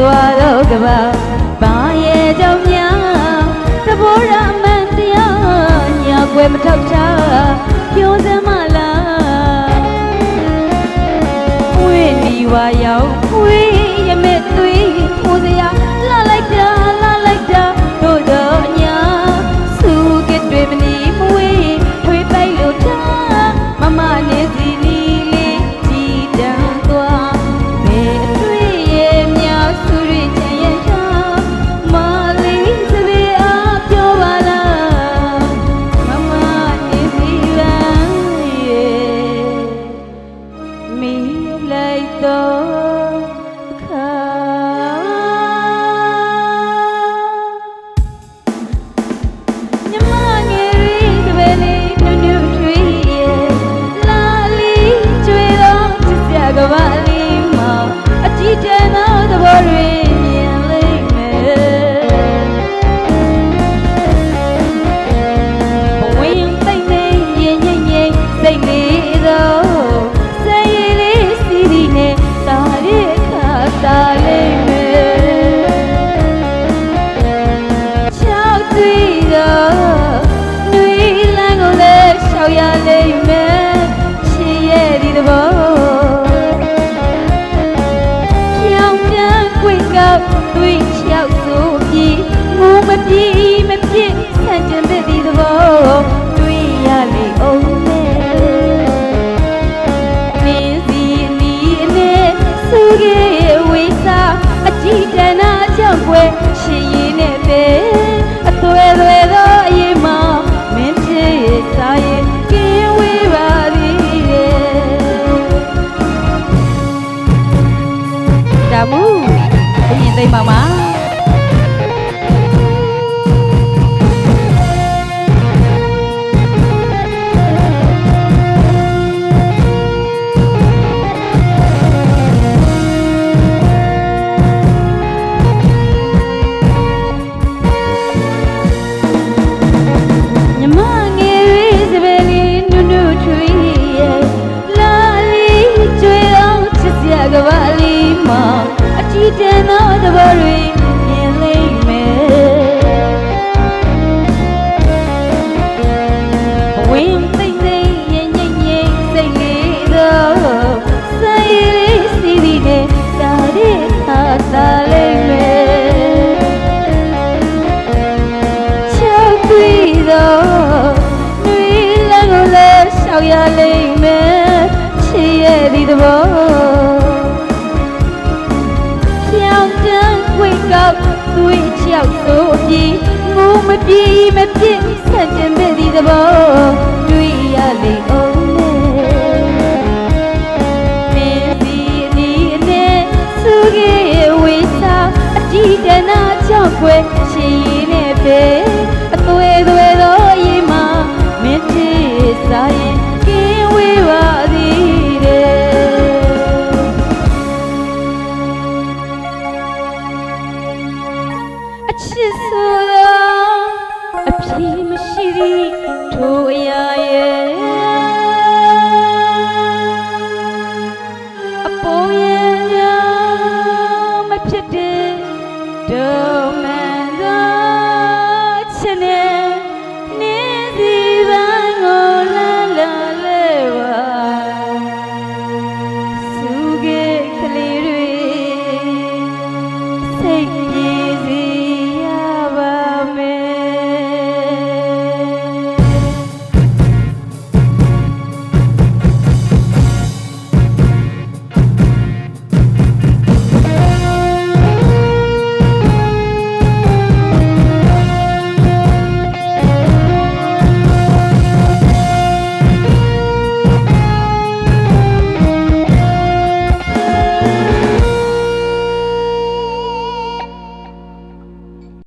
စွာသောကဘာဘာရဲ့ကြောင့်များသဘောရမှန်တရားညာွယ်မထောက်ချာ fue တင်သောသဘောတွေမြင်လိမ့်မယ်အဝင်းသိမ့်သိမ့်ရဲ့ငိမ့်ငိမ့်စိတ်လေးတော့ဆိုင်လေးစီးပြီးနဲ့ဒါရဲဟာသာလိမ့်မယ်ချောက်ပြီးတော့နှွေးလည်းကိုလည်းရှောက်ရလိမ့်မယ်ချစ်ရဲ့ဒီသဘော သွေးချောက်ဆိုအပြင်းငုံမပြေးမပြစ်ဆန့်ကျင်တဲ့ဒီသဘော শিমশিরি ঠোয়া